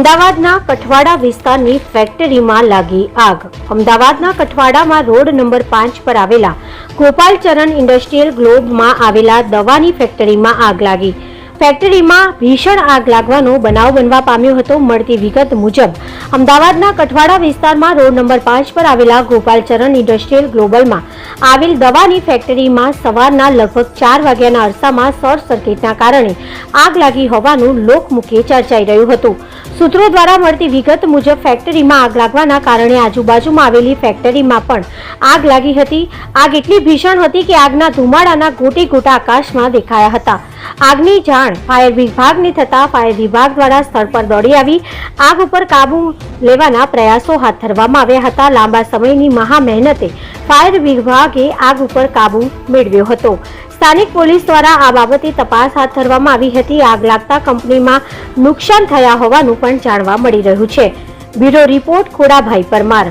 અમદાવાદના કઠવાડા વિસ્તારની ફેક્ટરીમાં લાગી આગ. અમદાવાદના કઠવાડામાં રોડ નંબર પાંચ પર આવેલા ગોપાલચરણ ઇન્ડસ્ટ્રીયલ ગ્લોબમાં આવેલા દવાની ફેક્ટરીમાં આગ લાગી. ફેક્ટરીમાં ભીષણ આગ લાગવાનો બનાવ બનવા પામ્યો હતો મળતી વિગત મુજબ. અમદાવાદના કઠવાડા વિસ્તારમાં રોડ નંબર પાંચ પર આવેલા ગોપાલચરણ ઇન્ડસ્ટ્રીયલ ગ્લોબલમાં આવેલ દવાની ફેક્ટરીમાં સવારના લગભગ ચાર વાગ્યાના અરસામાં શોર્ટ સર્કિટના કારણે આગ લાગી હોવાનું લોકમુખે ચર્ચાઈ રહ્યું હતું. સૂત્રો દ્વારા મળતી વિગત મુજબ ફેક્ટરીમાં આગ લાગવાના કારણે આજુબાજુમાં આવેલી ફેક્ટરીમાં પણ આગ લાગી હતી. આગ એટલી ભીષણ હતી કે આગના ધુમાડાના ગોટે ગોટા આકાશમાં દેખાયા હતા. આગની જાણ ફાયર વિભાગને થતા ફાયર વિભાગ દ્વારા સ્થળ પર દોડી આવી, આગ ઉપર કાબુ લેવાના પ્રયાસો હાથ ધરવામાં આવ્યા હતા. લાંબા સમયની મહા મહેનતે ફાયર વિભાગે આગ ઉપર કાબુ મેળવ્યો હતો. સ્થાનિક પોલીસ દ્વારા આ બાબતે તપાસ હાથ ધરવામાં આવી હતી. આગ લાગતા કંપનીમાં નુકસાન થયા હોવાનું પણ જાણવા મળી રહ્યું છે. Bureau report Khodabhai Parmar.